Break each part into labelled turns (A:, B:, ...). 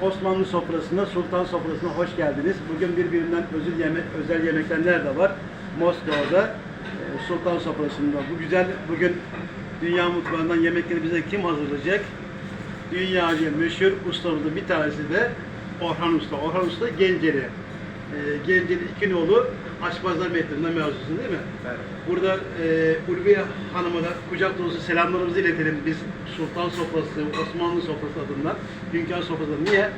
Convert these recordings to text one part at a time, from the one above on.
A: Osmanlı sofrasına, Sultan sofrasına hoş geldiniz. Bugün birbirinden özel, yemek, özel yemekler de var. Moskova'da e, Sultan sofrasında. Bu güzel, bugün dünya mutfağından yemekleri bize kim hazırlayacak? Dünyaca meşhur ustamızın bir tanesi de Orhan Usta. Orhan Usta Genceli. E, Genceli iki oğlu Aşpazlar Mektebi'nden mezunsun değil mi?
B: Evet.
A: Burada e, Ulviye Hanım'a da kucak dolusu selamlarımızı iletelim. Biz Sultan Sofrası, Osmanlı Sofrası adından, Hünkâr Sofrası adına niye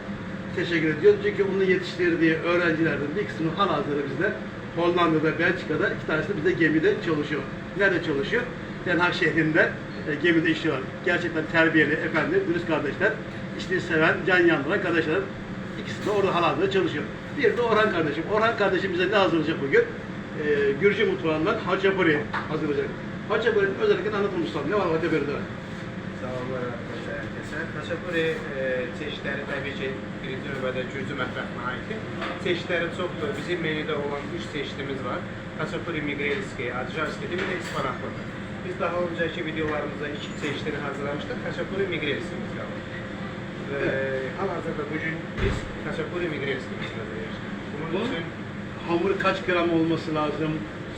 A: teşekkür ediyoruz? Çünkü onu yetiştirdiği öğrencilerden bir kısmı halihazırda bizde Hollanda'da, Belçika'da, iki tanesi de bizde gemide çalışıyor. Nerede çalışıyor? Den Haag şehrinde e, gemide işliyorlar. Gerçekten terbiyeli, efendi, dürüst kardeşler. İşini seven, can yandıran kardeşler. İkisi de orada halihazırda çalışıyor. Bir de Orhan kardeşim. Orhan kardeşim bize ne hazırlayacak bugün? e, Gürcü mutfağından haçapuri hazırlayacak. Haçapuri'nin özellikle anlatın ustam. Ne var haçapuri'de?
B: Salamlar arkadaşlar herkese. Haçapuri e, çeşitləri təbii ki, birinci növbədə Gürcü mətbəxinə aiddir. Çeşitləri çoxdur. Bizim menüdə olan 3 çeşidimiz var. Haçapuri migrelski, adjarski, bir də ispanaklı. Biz daha öncəki videolarımızda iki çeşidini hazırlamışdıq. Haçapuri migrelskimiz qalır. Ve hal-hazırda bugün biz Haçapuri migrelskimizi hazırlayırıq. Bunun
A: Bu?
B: üçün
A: Hamur kaç gram olması lazım?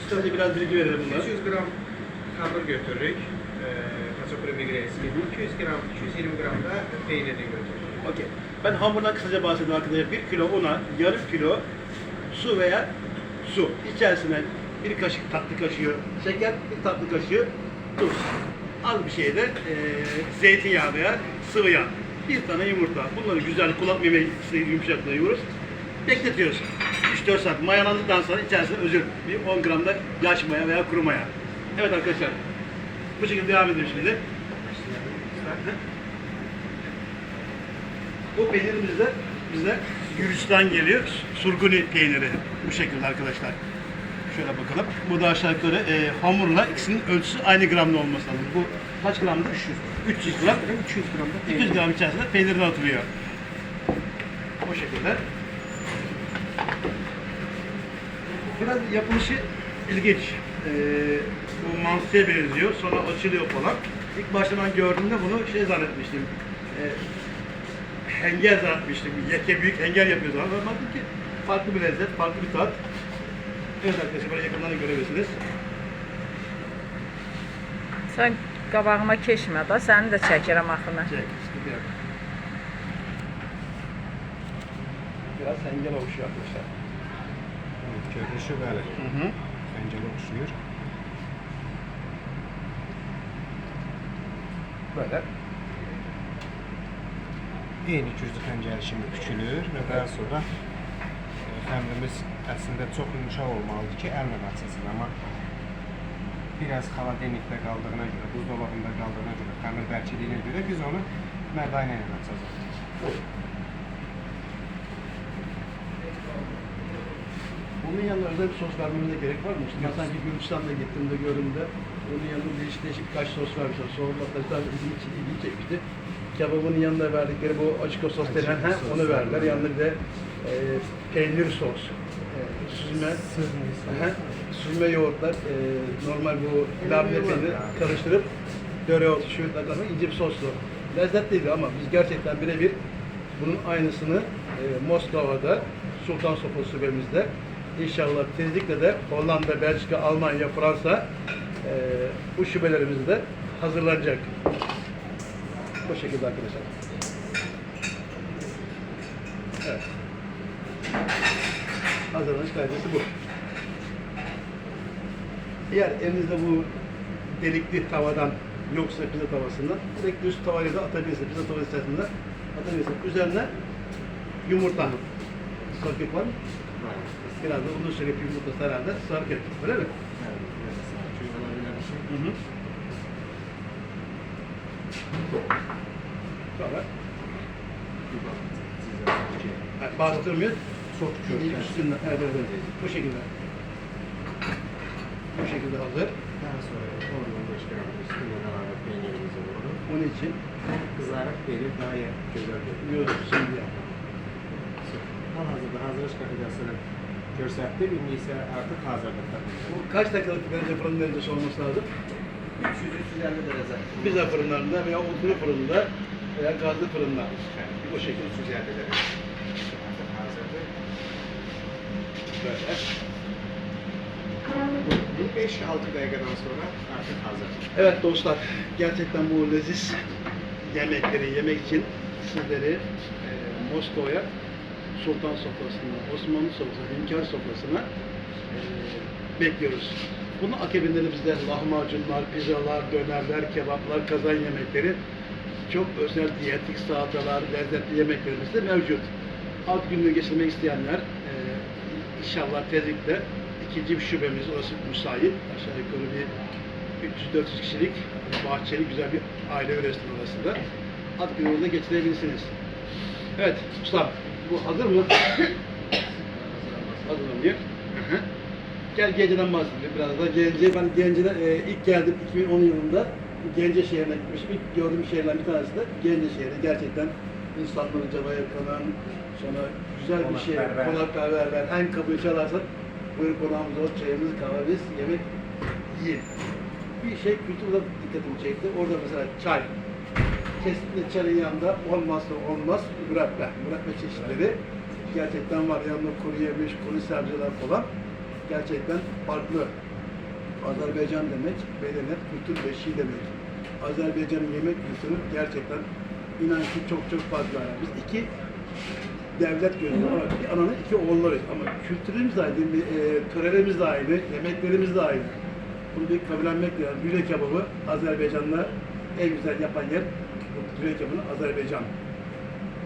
A: Size biraz bilgi verelim bunlar.
B: 300 gram hamur götürürük. E, Haçapuri migrelski. 200 gram, 220 gram da peynirini götürürük.
A: Okey. Ben hamurdan kısaca bahsedeyim arkadaşlar. Bir kilo una, yarım kilo su veya su. İçerisine bir kaşık tatlı kaşığı şeker, bir tatlı kaşığı tuz. Az bir şey de e, zeytinyağı veya sıvı yağ. Bir tane yumurta. Bunları güzel kulak meme yumuşaklıyoruz. Bekletiyoruz. 3-4 saat mayalandıktan sonra içerisine özür bir 10 gram da yaş maya veya kuru maya. Evet arkadaşlar. Bu şekilde devam edelim şimdi. Bu peynirimiz de bize Gürcistan geliyor. Surguni peyniri. Bu şekilde arkadaşlar. Şöyle bakalım. Bu da aşağı yukarı e, hamurla ikisinin ölçüsü aynı gramda olması lazım. Bu kaç gramda? 300. 300 gram. 300 gramda. 200 gram içerisinde peynirini atılıyor. O şekilde. Biraz yapılışı ilginç. Ee, bu mantıya benziyor. Sonra açılıyor falan. İlk başta ben gördüğümde bunu şey zannetmiştim. Ee, hengel zannetmiştim. Yeke büyük hengel yapıyor. Ben baktım ki farklı bir lezzet, farklı bir tat. Evet arkadaşlar böyle yakından da görebilirsiniz.
C: Sən qabağıma keçmə də, səni də çəkirəm axına.
A: Çek, sıkıntı yok. Biraz hengel oluşuyor arkadaşlar.
B: Görünüşü bəli.
A: Hı hı.
B: Pəncərə oxşuyur.
A: Böyle.
B: Eyni güclü pəncərə kimi bükülür və daha sonra xəmirimiz əslində çox yumuşaq olmalıdır ki, əllə açılsın, amma biraz xaladenikdə qaldığına görə, buzdolabında qaldığına görə, xəmir bərkiliyinə görə biz onu mərdayla ilə açacağıq.
A: Yanında özel bir sos vermemize gerek var mı? Şimdi ben sanki Gürcistan'da gittiğimde gördüğümde onun yanında değişik değişik birkaç sos vermişler. Sonra arkadaşlar bizim için ilgi çekmişti. Kebabının yanında verdikleri bu açık sos denen onu verdiler. Yanında bir de e, peynir sos, e, süzme, he, süzme yoğurtlar, e, normal bu labne peyniri karıştırıp dereotu, şu takımı ince bir soslu. Lezzetliydi ama biz gerçekten birebir bunun aynısını e, Moskova'da Sultan Sofrası şubemizde inşallah tezlikle de Hollanda, Belçika, Almanya, Fransa e, bu şubelerimizde hazırlanacak. Bu şekilde arkadaşlar. Evet. Hazırlanış kaydesi bu. Eğer elinizde bu delikli tavadan yoksa pizza tavasından direkt düz tavayla da atabilirsiniz. Pizza tavası içerisinde atabilirsiniz. Üzerine yumurta. Sarkık var? Biraz da uzun süre yumurtası herhalde sarkık. Öyle mi? Hı hı. Sonra bastırmıyor.
B: Çok
A: İlk üstünden. Evet, evet, evet. Bu şekilde. Bu şekilde hazır.
B: Daha sonra 10-15 gram üstüne əlavə peynirimizi vururuq.
A: Onun için
B: Qızarıq peynir daha gözəl görünür.
A: yiyoruz şimdi.
B: Hal-hazırda hazırlıq qaydasını göstərdim. İndi isə artıq hazırlıqda.
A: Bu kaç dakikalık derece fırın derecesi olması lazım?
B: 300-350 dərəcə.
A: Pizza fırınlarında veya oturum fırında veya gazlı fırında.
B: Bu şəkil 350 dərəcə.
A: Böyle.
B: Bu 5-6 dəqiqədən sonra artıq hazırdır.
A: Evet dostlar, gerçekten bu leziz yemekleri yemek için sizleri e, Moskova'ya Sultan sofrasına, Osmanlı sofrasına, Hünkar sofrasına e, bekliyoruz. Bunun akabinde de bizde lahmacunlar, pizzalar, dönerler, kebaplar, kazan yemekleri, çok özel diyetik salatalar, lezzetli yemeklerimiz de mevcut. Alt gününü geçirmek isteyenler inşallah tezlikle ikinci bir şubemiz orası müsait. Aşağı yukarı bir 300-400 kişilik bahçeli güzel bir aile restoranı arasında at de geçirebilirsiniz. Evet, usta bu hazır mı? hazır mı diye. Hı hı. Gel Gence'den bahsedelim biraz da. Gence, ben Gence'den e, ilk geldim 2010 yılında Gence şehrine gitmiştim. İlk gördüğüm şehirlerden bir tanesi de Gence şehri. Gerçekten insanların cana yakınan, sonra güzel bir şehir,
B: Konakperver.
A: konakperver. En kapıyı çalarsan buyur konağımıza ol, çayımız, kahvemiz, yemek yiyin. Bir şey kültürde dikkatimi çekti. Orada mesela çay. Kesinlikle çayın yanında olmazsa olmaz mürebbe. Mürebbe çeşitleri gerçekten var. Yanında kuru yemiş, kuru sebzeler falan. Gerçekten farklı. Azerbaycan demek, medeniyet, kültür beşiği demek. Azerbaycan'ın yemek kültürü gerçekten inan ki çok çok fazla. Biz iki devlet gözü ama bir ananın iki oğullarıyız. Ama kültürümüz de aynı, bir, e, törelerimiz de aynı, yemeklerimiz de aynı. Bunu bir kabullenmek lazım. Düve kebabı Azerbaycan'da en güzel yapan yer düve kebabını Azerbaycan.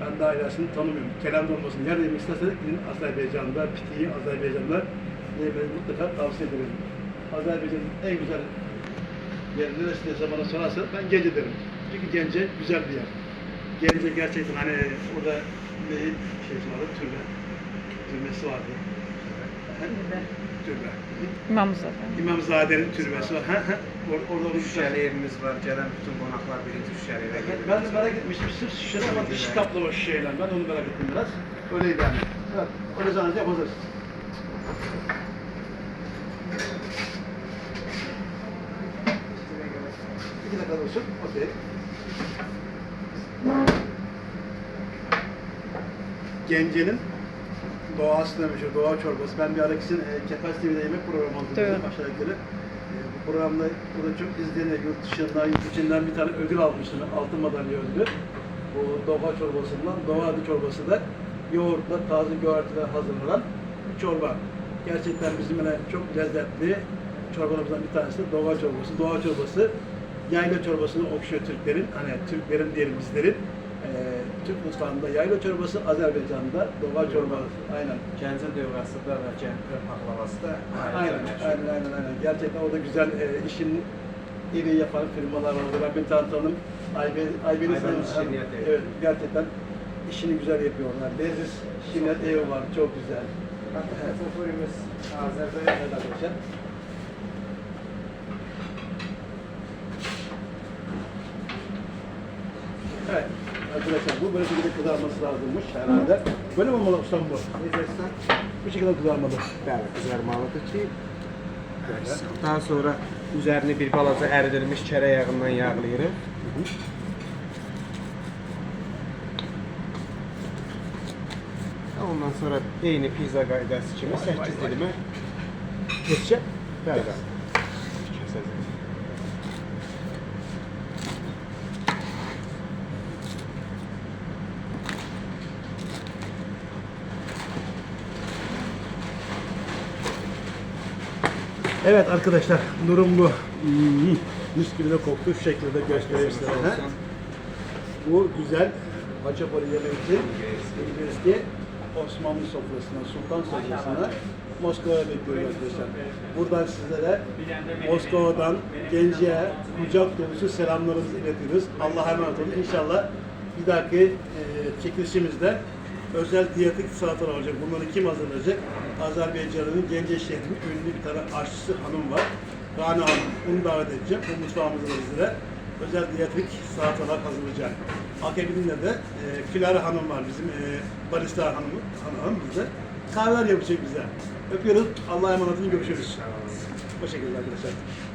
A: Ben daha ilerisini tanımıyorum. Kerem dolmasını nerede yemek isterseniz gidin Azerbaycan'da, pitiyi Azerbaycan'da yemenizi mutlaka tavsiye ederim. Azerbaycan'ın en güzel yeri neresi diye bana sorarsanız ben Gence derim. Çünkü Gence güzel bir yer. Gence gerçekten hani orada neyin şeysi vardı, türbe. Türbesi vardı. Türbe.
C: İmamzada.
A: İmamzade'nin türbesi var. Ha, ha. Or- orada bir
B: Şüşəli evimiz var. Gələn bütün qonaqlar birinci şüşəli evə gedir.
A: Ben de merak etmiştim. Sırf şişede ama dışı kaplama şişeyle. Ben onu merak ettim biraz. Öyleydi yani. Evet. Öyle zannedeceğim hazırız. İki dakika olsun. Okey. Gence'nin doğası demiş, o doğa çorbası. Ben bir ara ikisinin e, Kefes TV'de yemek programı hazırladım aşağı yukarı. E, bu programda bu da çok izleniyor. Yurt dışından, yurt içinden bir tane ödül almıştım. Altın madalya ödülü. Bu doğa çorbasından, doğa adı çorbası da yoğurtla, taze yoğurtla hazırlanan bir çorba. Gerçekten bizim yine çok lezzetli çorbalarımızdan bir tanesi de doğa çorbası. Doğa çorbası yayla çorbasını okşuyor Türklerin. Hani Türklerin diyelim bizlerin. Türk mutfağında yayla çorbası, Azerbaycan'da doğa çorbası. Aynen.
B: Gəncə dövrəsi də və Gəncə pahlavası da
A: Aynen, aynen, aynen, aynen. Gerçekten o da güzel e, işin iyi yapan firmalar var. Ben bir tane tanıdım. Aybe, Aybe'nin
B: Şirniyet Evi.
A: Evet, gerçekten işini güzel yapıyorlar. Leziz Şirnet evi var, çok güzel.
B: Hazırdır.
A: Evet arkadaşlar. Evet. Arkadaşlar bu böyle şekilde kızarması lazımmış herhalde. Böyle mi olmalı ustam bu?
B: Necəsən?
A: Bu şekilde kızarmalı.
B: Bəli, qızarmalıdır ki, daha sonra üzərini bir balaca əridilmiş kərə yağından yağlayırıq. Ondan sonra eyni pizza qaydası kimi 8 dilimə
A: Geçecek.
B: bəli, bəli. Kəsəcək.
A: Evet arkadaşlar durum bu. Mis gibi de koktu şu şekilde göstereyim size. Bu güzel haçapuri yemek için eski Osmanlı sofrasına, Sultan sofrasına Moskova'ya bekliyoruz arkadaşlar. Buradan sizlere Moskova'dan Gence'ye kucak dolusu selamlarımızı iletiyoruz. Allah'a emanet olun. İnşallah bir dahaki e, çekilişimizde özel diyetik salatalar olacak. Bunları kim hazırlayacak? Azerbaycan'ın Gence şehrinin ünlü bir tane aşçısı hanım var. Rana Hanım. Onu davet edeceğim. Bu mutfağımızda da bizlere özel diyetik salatalar hazırlayacak. Akabinde de e, Kilara Hanım var. Bizim e, barista hanımı, hanım bizde. Kahveler yapacak bize. Öpüyoruz. Allah'a emanet olun. Görüşürüz. Bu şekilde arkadaşlar.